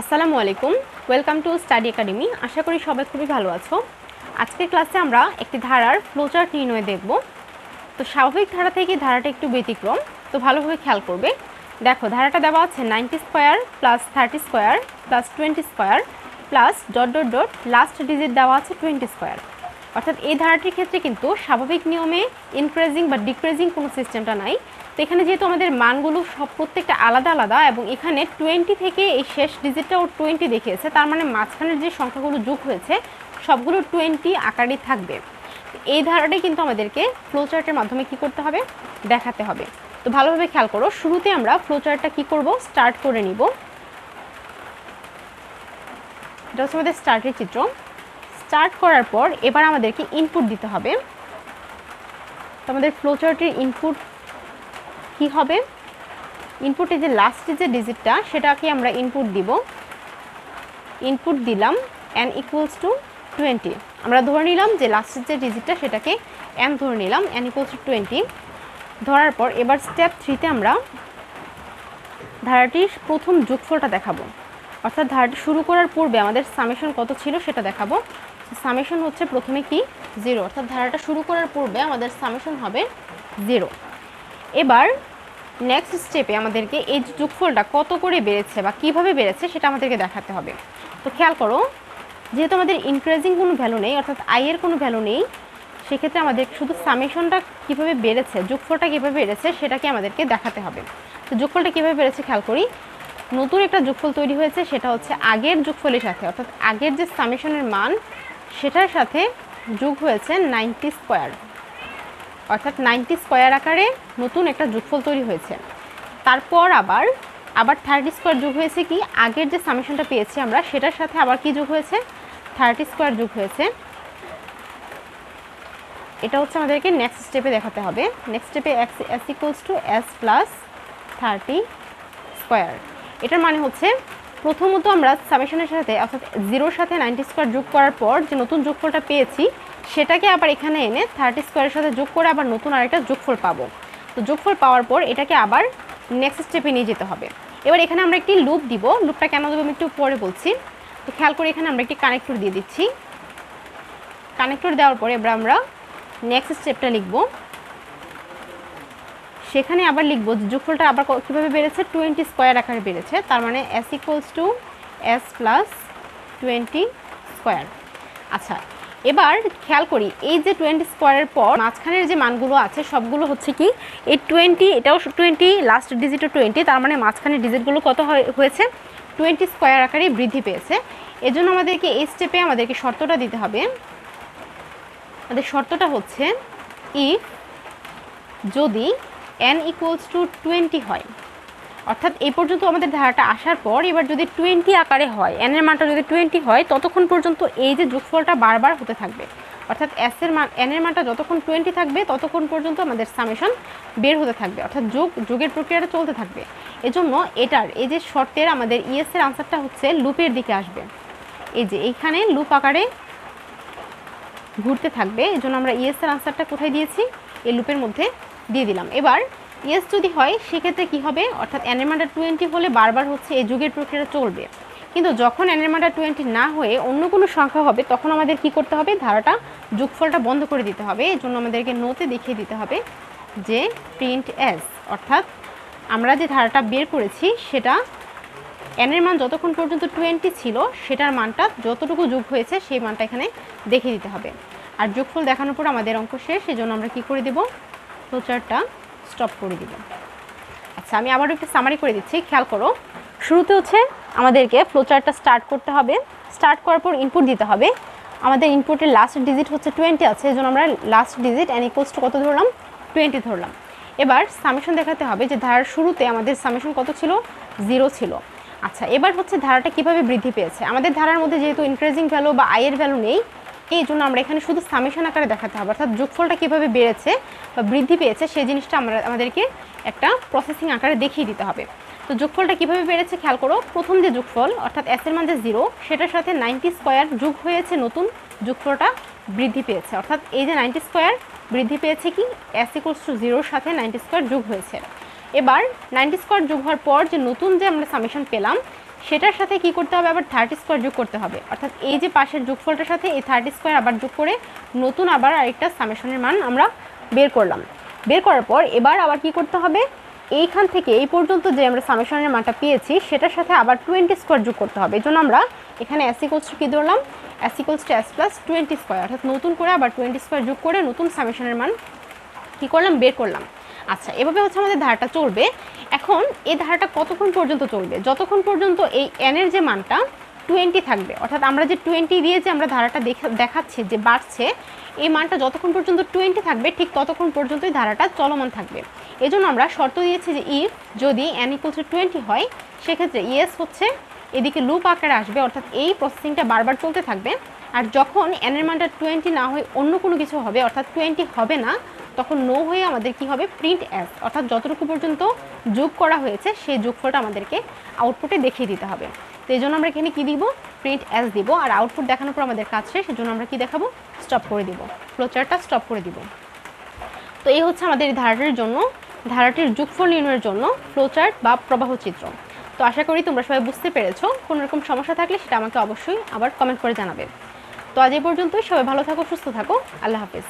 আসসালামু আলাইকুম। Welcome to study academy আশা করি সবাই খুবই ভালো আছো। আজকের ক্লাসে আমরা একটি ধারার ফ্লোচার্ট নির্ণয় দেখব। তো স্বাভাবিক ধারা থেকে ধারাটা একটু ব্যতিক্রম, তো ভালোভাবে খেয়াল করবে। দেখো, ধারাটা দেওয়া আছে ninety square plus thirty square plus twenty square plus dot dot dot last digit দেওয়া আছে টোয়েন্টি স্কোয়ার অর্থাৎ এই ধারাটির ক্ষেত্রে কিন্তু স্বাভাবিক নিয়মে ইনক্রিজিং বা ডিক্রিজিং কোনো সিস্টেমটা নাই। তো এখানে যেহেতু আমাদের মানগুলো সব প্রত্যেকটা আলাদা আলাদা এবং এখানে টোয়েন্টি থেকে এই শেষ ডিজিটটা ডিজিটটাও টোয়েন্টি দেখিয়েছে, তার মানে মাঝখানের যে সংখ্যাগুলো যোগ হয়েছে, সবগুলো টোয়েন্টি আকারই থাকবে। এই ধারাটাই কিন্তু আমাদেরকে ফ্লোচার্টের মাধ্যমে কি করতে হবে? দেখাতে হবে। তো ভালোভাবে খেয়াল করো, শুরুতে আমরা ফ্লোচার্টটা কি করব? স্টার্ট করে নিব। এটা হচ্ছে আমাদের স্টার্টের চিত্র। স্টার্ট করার পর এবার আমাদেরকে ইনপুট দিতে হবে। তো আমাদের ফ্লোচার্টের ইনপুট কি হবে? ইনপুটে যে লাস্টে যে ডিজিটটা সেটাকে আমরা ইনপুট দিব। ইনপুট দিলাম এন ইকুয়ালস টু টোয়েন্টি আমরা ধরে নিলাম যে লাস্টের যে ডিজিটটা সেটাকে এন ধরে নিলাম অ্যান ইকুয়ালস টু টোয়েন্টি ধরার পর এবার স্টেপ থ্রিতে আমরা ধারাটির প্রথম যোগফলটা দেখাবো। অর্থাৎ ধারাটি শুরু করার পূর্বে আমাদের সামেশন কত ছিল সেটা দেখাবো। সামেশন হচ্ছে প্রথমে কি? জিরো। অর্থাৎ ধারাটা শুরু করার পূর্বে আমাদের সামেশন হবে জিরো। এবার নেক্সট স্টেপে আমাদেরকে এই যোগফলটা কত করে বেড়েছে বা কীভাবে বেড়েছে সেটা আমাদেরকে দেখাতে হবে। তো খেয়াল করো, যেহেতু আমাদের ইনক্রিজিং কোনো ভ্যালু নেই, অর্থাৎ আইয়ের কোনো ভ্যালু নেই, সেক্ষেত্রে আমাদের শুধু সামেশনটা কীভাবে বেড়েছে, যোগফলটা কীভাবে বেড়েছে সেটাকে আমাদেরকে দেখাতে হবে। তো যোগফলটা কীভাবে বেড়েছে খেয়াল করি, নতুন একটা যোগফল তৈরি হয়েছে, সেটা হচ্ছে আগের যোগফলের সাথে, অর্থাৎ আগের যে সামেশনের মান সেটার সাথে যোগ হয়েছে নাইনটি স্কোয়ার। অর্থাৎ নাইনটি স্কোয়ার আকারে নতুন একটা যোগফল তৈরি হয়েছে। তারপর আবার আবার থার্টি স্কোয়ার যোগ হয়েছে কি? আগের যে সামেশনটা পেয়েছি আমরা, সেটার সাথে আবার কি যোগ হয়েছে? থার্টি স্কোয়ার যোগ হয়েছে। এটা হচ্ছে আমাদেরকে নেক্সট স্টেপে দেখাতে হবে। নেক্সট স্টেপে X S equals to S plus thirty square. এটার মানে হচ্ছে প্রথমত আমরা সামেশনের সাথে, অর্থাৎ জিরোর সাথে নাইনটি স্কোয়ার যোগ করার পর যে নতুন যোগফলটা পেয়েছি, সেটাকে আবার এখানে এনে থার্টি স্কোয়ারের সাথে যোগ করে আবার নতুন আরেকটা যোগফল পাবো। তো যোগফল পাওয়ার পর এটাকে আবার নেক্সট স্টেপে নিয়ে যেতে হবে। এবার এখানে আমরা একটি লুপ দিব। লুপটা কেন দেবো আমি একটু পরে বলছি। তো খেয়াল করে এখানে আমরা একটি কানেক্টর দিয়ে দিচ্ছি। কানেক্টর দেওয়ার পরে এবার আমরা নেক্সট স্টেপটা লিখব। সেখানে আবার লিখব যোগফলটা আবার কীভাবে বেড়েছে? টোয়েন্টি স্কোয়ার আকারে বেড়েছে। তার মানে S equals to S plus twenty square আচ্ছা এবার খেয়াল করি, এই যে টোয়েন্টি স্কোয়ারের পর মাঝখানের যে মানগুলো আছে, সবগুলো হচ্ছে কি, এই টোয়েন্টি এটাও টোয়েন্টি লাস্ট ডিজিটও টোয়েন্টি তার মানে মাঝখানের ডিজিটগুলো কত হয়- হয়েছে? টোয়েন্টি স্কোয়ার আকারে বৃদ্ধি পেয়েছে। এজন্য আমাদেরকে এই স্টেপে আমাদেরকে শর্তটা দিতে হবে। আমাদের শর্তটা হচ্ছে ইফ যদি এন ইকুয়ালস টু টোয়েন্টি হয়। অর্থাৎ এই পর্যন্ত আমাদের ধারাটা আসার পর এবার যদি টোয়েন্টি আকারে হয় এন এর মানটা যদি টোয়েন্টি হয়, ততক্ষণ পর্যন্ত এই যে যোগফলটা বারবার হতে থাকবে। অর্থাৎ এস এর মান এন মানটা যতক্ষণ টোয়েন্টি থাকবে, ততক্ষণ পর্যন্ত আমাদের সামেশন বের হতে থাকবে। অর্থাৎ যোগ, যোগের প্রক্রিয়াটা চলতে থাকবে। এজন্য এটার, এই যে শর্তের আমাদের ইএস এর আনসারটা হচ্ছে লুপের দিকে আসবে। এই যে এইখানে লুপ আকারে ঘুরতে থাকবে এই জন্য আমরা ইএস এর আনসারটা কোথায় দিয়েছি? এই লুপের মধ্যে দিয়ে দিলাম। এবার ইয়েস যদি হয়, সেক্ষেত্রে কি হবে? অর্থাৎ মানটা টোয়েন্টি হলে বারবার হচ্ছে এই যুগের প্রক্রিয়াটা চলবে। কিন্তু যখন এনের টোয়েন্টি না হয়ে অন্য কোনো সংখ্যা হবে, তখন আমাদের কি করতে হবে? ধারাটা, যোগফলটা বন্ধ করে দিতে হবে। এর জন্য আমাদেরকে নোতে দেখিয়ে দিতে হবে যে প্রিন্ট এস অর্থাৎ আমরা যে ধারাটা বের করেছি, সেটা এনের মান যতক্ষণ পর্যন্ত টোয়েন্টি ছিল, সেটার মানটা যতটুকু যোগ হয়েছে, সেই মানটা এখানে দেখিয়ে দিতে হবে। আর যোগফল দেখানোর পর আমাদের অঙ্ক শেষ। সেই জন্য আমরা কী করে দেব? ফ্লোচারটা স্টপ করে দিব আচ্ছা আমি আবারও একটু সামারি করে দিচ্ছি, খেয়াল করো। শুরুতে হচ্ছে আমাদেরকে ফ্লোচারটা স্টার্ট করতে হবে। স্টার্ট করার পর ইনপুট দিতে হবে। আমাদের ইনপুটের লাস্ট ডিজিট হচ্ছে টোয়েন্টি আছে, এই আমরা last digit A N equals to কত ধরলাম? টোয়েন্টি ধরলাম। এবার সামেশন দেখাতে হবে যে ধারার শুরুতে আমাদের সামেশন কত ছিল? জিরো ছিল। আচ্ছা এবার হচ্ছে ধারাটা কীভাবে বৃদ্ধি পেয়েছে? আমাদের ধারার মধ্যে যেহেতু ইনক্রিজিং ভ্যালু বা আয়ের ভ্যালু নেই এই জন্য আমরা এখানে শুধু সামেশন আকারে দেখাতে হবে। অর্থাৎ যোগফলটা কীভাবে বেড়েছে বা বৃদ্ধি পেয়েছে, সেই জিনিসটা আমরা, আমাদেরকে একটা প্রসেসিং আকারে দেখিয়ে দিতে হবে। তো যোগফলটা কীভাবে বেড়েছে খেয়াল করো, প্রথম যে যোগফল, অর্থাৎ এসের মান যে জিরো সেটার সাথে নাইনটি স্কোয়ার যোগ হয়েছে নতুন, যোগফলটা বৃদ্ধি পেয়েছে। অর্থাৎ এই যে নাইনটি স্কোয়ার বৃদ্ধি পেয়েছে কি? এস ইকুয়ালস টু জিরোর সাথে নাইনটি স্কোয়ার যোগ হয়েছে। এবার নাইনটি স্কোয়ার যোগ হওয়ার পর যে নতুন যে আমরা সামেশন পেলাম সেটার সাথে কি করতে হবে? আবার থার্টি স্কোয়ার যোগ করতে হবে। অর্থাৎ এই যে পাশের যোগফলটার সাথে এই থার্টি স্কোয়ার আবার যোগ করে নতুন আবার আরেকটা সামেশনের মান আমরা বের করলাম। বের করার পর এবার আবার কি করতে হবে? এইখান থেকে এই পর্যন্ত যে আমরা সামেশনের মানটা পেয়েছি, সেটার সাথে আবার টোয়েন্টি স্কোয়ার যোগ করতে হবে। এই জন্য আমরা এখানে অ্যাসিকোলস কী ধরলাম? S equals to S plus twenty square অর্থাৎ নতুন করে আবার টোয়েন্টি স্কোয়ার যোগ করে নতুন সামেশনের মান কী করলাম? বের করলাম। আচ্ছা এভাবে হচ্ছে আমাদের ধারাটা চলবে। এখন এই ধারাটা কতক্ষণ পর্যন্ত চলবে? যতক্ষণ পর্যন্ত এই এনের যে মানটা টোয়েন্টি থাকবে, অর্থাৎ আমরা যে টোয়েন্টি দিয়ে যে আমরা ধারাটা দেখা, দেখাচ্ছি যে বাড়ছে, এই মানটা যতক্ষণ পর্যন্ত টোয়েন্টি থাকবে, ঠিক ততক্ষণ পর্যন্তই ধারাটা চলমান থাকবে। এজন্য জন্য আমরা শর্ত দিয়েছি যে ইফ যদি এন ইকুয়াল টু টোয়েন্টি হয়, সেক্ষেত্রে ইএস হচ্ছে এদিকে লুপ আকারে আসবে, অর্থাৎ এই প্রসেসিংটা বারবার চলতে থাকবে। আর যখন এনের মানটা টোয়েন্টি না হয়ে অন্য কোনো কিছু হবে, অর্থাৎ টোয়েন্টি হবে না, তখন নো হয়ে আমাদের কি হবে? প্রিন্ট অ্যাস অর্থাৎ যতটুকু পর্যন্ত যোগ করা হয়েছে, সেই যোগফলটা আমাদেরকে আউটপুটে দেখিয়ে দিতে হবে। তো এই জন্য আমরা এখানে কী দিব? প্রিন্ট অ্যাস দিব। আর আউটপুট দেখানোর পর আমাদের কাজ শেষ। সেজন্য আমরা কি দেখাবো? স্টপ করে দিব। ফ্লোচারটা স্টপ করে দিব। তো এই হচ্ছে আমাদের ধারাটির জন্য, ধারাটির যোগফল নির্ণয়ের জন্য ফ্লোচার্ট বা প্রবাহ চিত্র। তো আশা করি তোমরা সবাই বুঝতে পেরেছ, কোনো রকম সমস্যা থাকলে সেটা আমাকে অবশ্যই আবার কমেন্ট করে জানাবে। তো আজ এই পর্যন্তই, সবাই ভালো থাকো, সুস্থ থাকো, আল্লাহ হাফিজ।